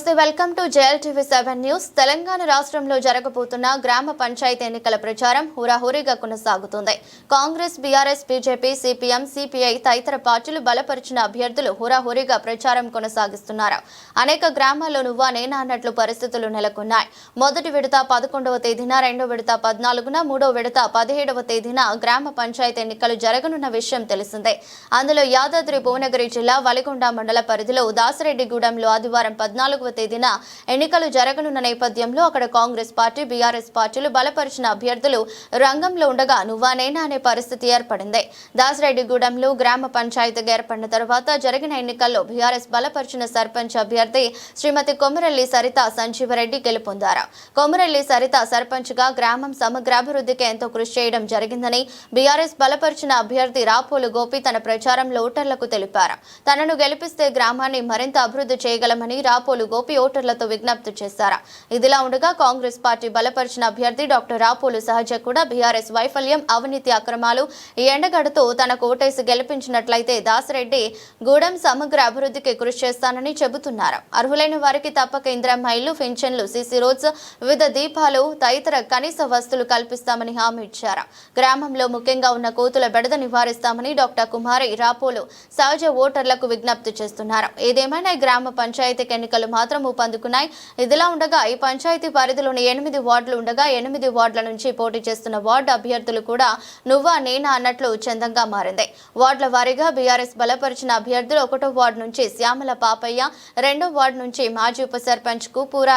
నమస్తే welcome to TV seven news. Telangana రాష్ట్రంలో జరగబోతున్న గ్రామ పంచాయతీ ఎన్నికల ప్రచారం హురాహురీగా కొనసాగుతుంది. Congress BRS BJP CPM CPI తదితర పార్టీలు బలపరిచిన అభ్యర్థులు హురాహురీగా ప్రచారం కొనసాగిస్తున్నారు. అనేక గ్రామాల్లో నువ్వా నేనా అన్నట్లు పరిస్థితులు నెలకొన్నాయి. మొదటి విడత పదకొండవ తేదీన రెండో విడత పద్నాలుగున మూడో విడత పదిహేడవ తేదీన గ్రామ పంచాయతీ ఎన్నికలు జరగనున్న విషయం తెలిసిందే. అందులో యాదాద్రి భువనగిరి జిల్లా వలిగొండ మండల పరిధిలో దాసిరెడ్డిగూడెంలో ఆదివారం పద్నాలుగు తేదీన ఎన్నికలు జరగనున్న నేపథ్యంలో అక్కడ కాంగ్రెస్ పార్టీ బీఆర్ఎస్ పార్టీలు బలపరిచిన అభ్యర్థులు రంగంలో ఉండగా నువ్వానేనా అనే పరిస్థితి ఏర్పడింది. దాసిరెడ్డిగూడెంలో గ్రామ పంచాయతీగా ఏర్పడిన తర్వాత జరిగిన ఎన్నికల్లో బీఆర్ఎస్ బలపరిచిన సర్పంచ్ అభ్యర్థి శ్రీమతి కొమరల్లి సరిత సంజీవరెడ్డి గెలుపొందారు. కొమరల్లి సరిత సర్పంచ్గా గ్రామం సమగ్రాభివృద్ధికి ఎంతో కృషి చేయడం జరిగిందని బీఆర్ఎస్ బలపరిచిన అభ్యర్థి రాపోలు గోపి తన ప్రచారంలో ఓటర్లకు తెలిపారు. తనను గెలిపిస్తే గ్రామాన్ని మరింత అభివృద్ధి చేయగలమని రాపోలు గోపి ఓటర్లతో విజ్ఞప్తి చేశారు. ఇదిలా ఉండగా కాంగ్రెస్ పార్టీ బలపరిచిన అభ్యర్థి డాక్టర్ రాపోలు సహజ కూడా బీఆర్ఎస్ వైఫల్యం అవినీతి అక్రమాలు ఈ ఎండగడుతూ తనకు ఓటేసి గెలిపించినట్లయితే దాసరెడ్డి గూడెం సమగ్ర అభివృద్ధికి కృషి చేస్తానని చెబుతున్నారు. అర్హులైన వారికి తప్పక ఇందిరమ్మ ఇల్లు పింఛన్లు సీసీ రోడ్స్ వివిధ దీపాలు తదితర కనీస వస్తువులు కల్పిస్తామని హామీ ఇచ్చారు. గ్రామంలో ముఖ్యంగా ఉన్న కోతుల బెడద నివారిస్తామని డాక్టర్ కుమారి రాపోలు సహజ ఓటర్లకు విజ్ఞప్తి చేస్తున్నారు. ఏదేమైనా గ్రామ పంచాయతీ ఎన్నికలు మాత్రం ఊపందుకున్నాయి. ఇదిలా ఉండగా ఈ పంచాయతీ పరిధిలోని ఎనిమిది వార్డులు ఉండగా ఎనిమిది వార్డుల నుంచి పోటీ చేస్తున్న వార్డు అభ్యర్థులు కూడా నువ్వా నేనా అన్నట్లు చందంగా మారింది. వార్డుల వారీగా బీఆర్ఎస్ బలపరిచిన అభ్యర్థులు ఒకటో వార్డు నుంచి శ్యామల పాపయ్య రెండో వార్డు నుంచి మాజీ ఉప సర్పంచ్ కూపూర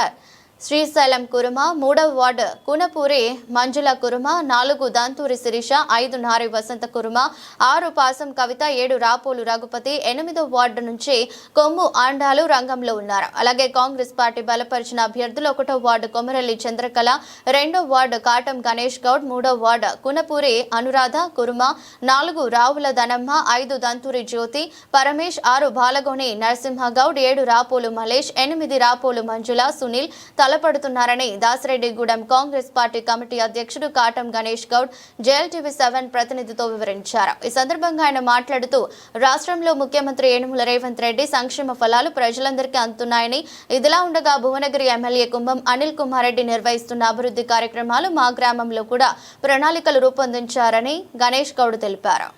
శ్రీశైలం కురుమ మూడవ వార్డు కునపూరి మంజుల కురుమ నాలుగు దంతూరి శిరీష ఐదు నారి వసంత కురుమ ఆరు పాసం కవిత ఏడు రాపోలు రఘుపతి ఎనిమిదో వార్డు నుంచి కొమ్ము ఆండాలు రంగంలో ఉన్నారు. అలాగే కాంగ్రెస్ పార్టీ బలపరిచిన అభ్యర్థులు ఒకటో వార్డు కొమరల్లి చంద్రకళ రెండో వార్డు కాటం గణేష్ గౌడ్ మూడో వార్డు కునపూరి అనురాధ కురుమ నాలుగు రావుల దనమ్మ ఐదు దంతూరి జ్యోతి పరమేష్ ఆరు బాలగోని నరసింహగౌడ్ ఏడు రాపోలు మలేష్ ఎనిమిది రాపోలు మంజుల సునీల్ తల బలపడుతున్నారని దాసిరెడ్డిగూడెం కాంగ్రెస్ పార్టీ కమిటీ అధ్యక్షుడు కాటం గణేష్ గౌడ్ జేఎల్టీవీ సెవెన్ ప్రతినిధితో వివరించారు. ఈ సందర్భంగా ఆయన మాట్లాడుతూ రాష్ట్రంలో ముఖ్యమంత్రి ఏనుముల రేవంత్ రెడ్డి సంక్షేమ ఫలాలు ప్రజలందరికీ అందుతున్నాయని ఇదిలా ఉండగా భువనగిరి ఎమ్మెల్యే కుంభం అనిల్ కుమార్ రెడ్డి నిర్వహిస్తున్న అభివృద్ధి కార్యక్రమాలు మా గ్రామంలో కూడా ప్రణాళికలు రూపొందించారని గణేష్ గౌడ్ తెలిపారు.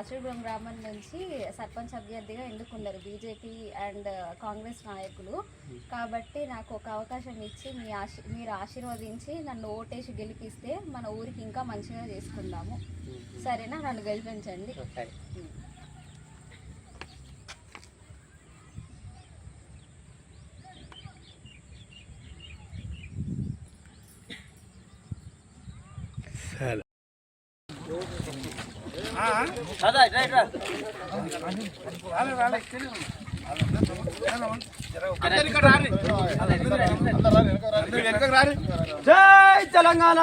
ఆశ్రీపురం గ్రామం నుంచి సర్పంచ్ అభ్యర్థిగా ఎన్నుకున్నారు బీజేపీ అండ్ కాంగ్రెస్ నాయకులు. కాబట్టి నాకు ఒక అవకాశం ఇచ్చి మీ ఆశీ మీరు ఆశీర్వదించి నన్ను ఓటేసి గెలిపిస్తే మన ఊరికి ఇంకా మంచిగా చేసుకుందాము. సరేనా? నన్ను గెలిపించండి. జై తెలంగాణ!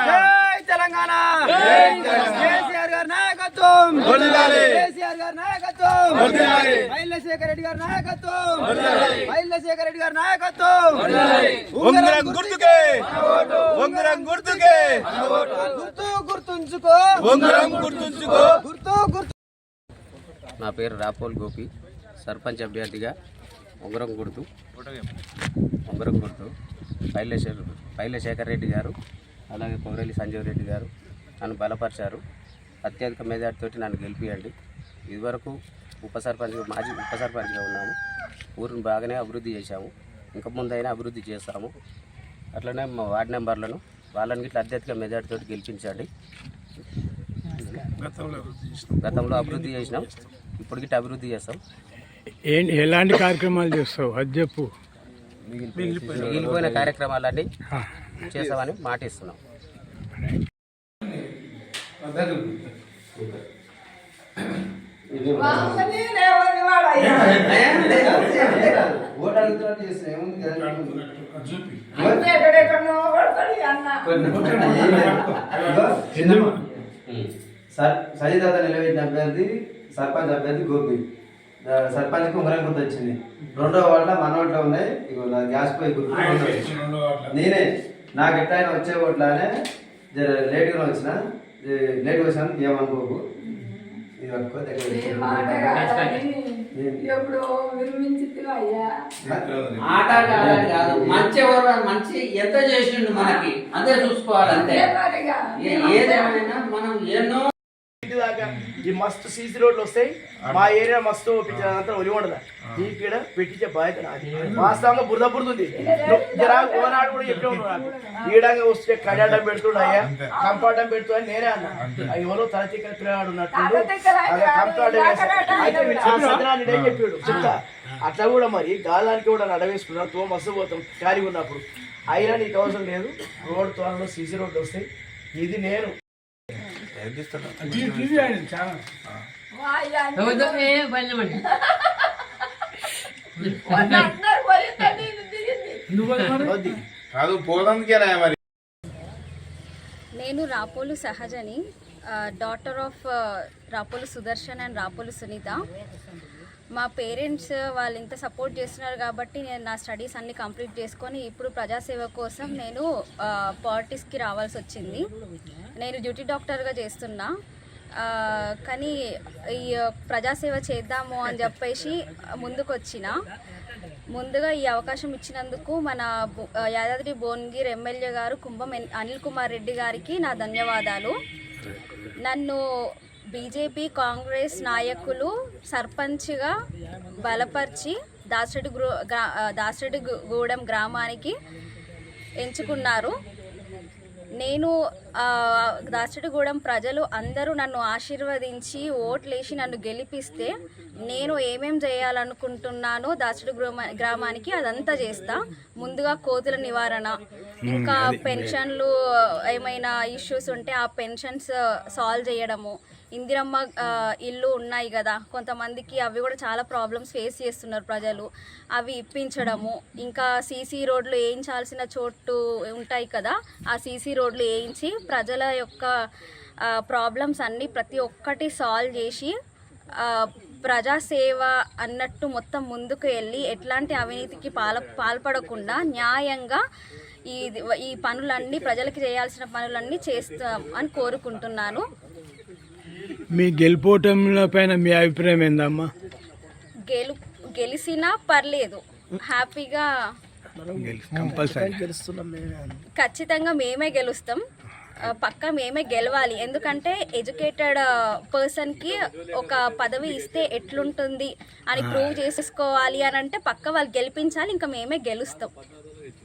జై తెలంగాణ! కేసీఆర్ గారి నాయకత్వం! కేసీఆర్ గారి నాయకత్వం! మైలశేఖర్ రెడ్డి గారి నాయకత్వం! మైలశేఖర్ రెడ్డి గారి నాయకత్వం! ఉంగరం గుర్తుకే! ఉంగరం గుర్తుకే! గుర్తు గుర్తుంచుకో. ఉంగరం గుర్తుంచుకో. గుర్తు గుర్తు. నా పేరు రాపోల్ గోపి సర్పంచ్ అభ్యర్థిగా. ఉంగరం గుర్తు. ఉంగరం గుర్తు. పైలశేఖర్ పైలశేఖర్ రెడ్డి గారు అలాగే కోరెల్లి సంజీవ్ రెడ్డి గారు నన్ను బలపరిచారు. అత్యధిక మెజార్టీతోటి నన్ను గెలిపియండి. ఇదివరకు ఉప సర్పంచ్ మాజీ ఉప సర్పంచ్గా ఉన్నాము. ఊరిని బాగానే అభివృద్ధి చేశాము. ఇంకా ముందైనా అభివృద్ధి చేస్తాము. అట్లనే మా వార్డు నెంబర్లను వాళ్ళని ఇట్లా అత్యధిక మెజార్టీతోటి గెలిపించండి గతంలో అభివృద్ధి చేసినాం ఇప్పుడు గిట్ట అభివృద్ధి చేస్తాం ఏంటి ఎలాంటి కార్యక్రమాలు చేస్తావు అది చెప్పు మిగిలిపోయిన కార్యక్రమాలన్నీ చేస్తామని మాట ఇస్తున్నాం సరిదాత నిలబెట్టిన అభ్యర్థి సర్పంచ్ అభ్యర్థి గోపి. ఆ, సర్పంచ్కి ఉంగరం గుర్తు వచ్చింది రెండో వాళ్ళ మన ఓట్లో ఉన్నాయి. ఇగో నా గ్యాస్ పోయి గుర్తు. నేనే. నాకు ఎట్లయినా వచ్చే ఓట్లానే లేట్గా వచ్చిన. లేట్గా వచ్చినా ఏమనుకోకు. ఇది దగ్గర ఎప్పుడో ఆట ఆడాలి కాదు. మంచి ఎవరు మంచి ఎంత చేసిండు మనకి అంతే చూసుకోవాలి అంతే ఏ మాటగా ఏ- ఏదేమైనా మనం ఎన్నో దాకా ఈ మస్తు సీసీ రోడ్లు వస్తాయి మా ఏరియా మస్తు అంతా ఒలి ఉండదు ఈ పీడ పెట్టించే బాధ్యత నాది. వాస్తవంగా బురద బురదుంది ఓనాడు కూడా చెప్పే ఈడంగా వస్తే కళ్యాణం పెడుతుడు అయ్యా. కంపాటం పెడుతూ అని నేనే అన్నా. ఎవరో తలతిక్కల పిల్లగాడు ఉన్నట్టు కంపాటం చెప్పాడు. చెప్తా. అట్లా కూడా మరి గాలానికి కూడా నడవేసుకున్నా తో మస్తు పోతాం. ఖాళీగా ఉన్నప్పుడు. అయినా నీకు అవసరం లేదు. రోడ్ త్వరలో సీసీ రోడ్లు వస్తాయి. ఇది నేను నేను Rapolu సహజని daughter of Rapolu Sudarshan and Rapolu Sunitha. మా పేరెంట్స్ వాళ్ళు ఇంత సపోర్ట్ చేస్తున్నారు కాబట్టి నేను నా స్టడీస్ అన్ని కంప్లీట్ చేసుకొని ఇప్పుడు ప్రజాసేవ కోసం నేను పాలిటిక్స్కి రావాల్సి వచ్చింది. నేను డ్యూటీ డాక్టర్గా చేస్తున్నా. కానీ ఈ ప్రజాసేవ చేద్దాము అని చెప్పేసి ముందుకొచ్చిన. ముందుగా ఈ అవకాశం ఇచ్చినందుకు మన యాదాద్రి భువనగిరి ఎమ్మెల్యే గారు కుంభం అనిల్ కుమార్ రెడ్డి గారికి నా ధన్యవాదాలు. నన్ను బీజేపీ కాంగ్రెస్ నాయకులు సర్పంచ్గా బలపరిచి దాసరెడ్డి గ్రూ దాసరెడ్డి గూడెం గ్రామానికి ఎంచుకున్నారు. నేను ఆ, దాసరిగూడెం ప్రజలు అందరూ నన్ను ఆశీర్వదించి ఓట్లేసి నన్ను గెలిపిస్తే నేను ఏమేం చేయాలనుకుంటున్నానో దాసరి గ్రామానికి అదంతా చేస్తా. ముందుగా కోతుల నివారణ ఇంకా పెన్షన్లు ఏమైనా ఇష్యూస్ ఉంటే ఆ పెన్షన్స్ సాల్వ్ చేయడము. ఇందిరమ్మ ఇల్లు ఉన్నాయి కదా కొంతమందికి అవి కూడా చాలా ప్రాబ్లమ్స్ ఫేస్ చేస్తున్నారు ప్రజలు. అవి ఇప్పించడము. ఇంకా సీసీ రోడ్లు వేయించాల్సిన చోటు ఉంటాయి కదా ఆ సీసీ రోడ్లు వేయించి ప్రజల యొక్క ప్రాబ్లమ్స్ అన్నీ ప్రతి ఒక్కటి సాల్వ్ చేసి ప్రజాసేవ అన్నట్టు మొత్తం ముందుకు వెళ్ళి ఎట్లాంటి అవినీతికి పాల పాల్పడకుండా న్యాయంగా ఈ ఈ పనులన్నీ ప్రజలకి చేయాల్సిన పనులన్నీ చేస్తాం అని కోరుకుంటున్నాను. మీ గెలుపోటముల పైన మీ అభిప్రాయం ఏందమ్మా? గెలు గెలిచినా పర్లేదు. హ్యాపీగా కంపల్సరీ. ఖచ్చితంగా మేమే గెలుస్తాం. పక్కా మేమే గెలవాలి. ఎందుకంటే ఎడ్యుకేటెడ్ పర్సన్కి ఒక పదవి ఇస్తే ఎట్లుంటుంది అని ప్రూవ్ చేసుకోవాలి అని అంటే పక్క వాళ్ళు గెలిపించాలి ఇంకా మేమే గెలుస్తాం.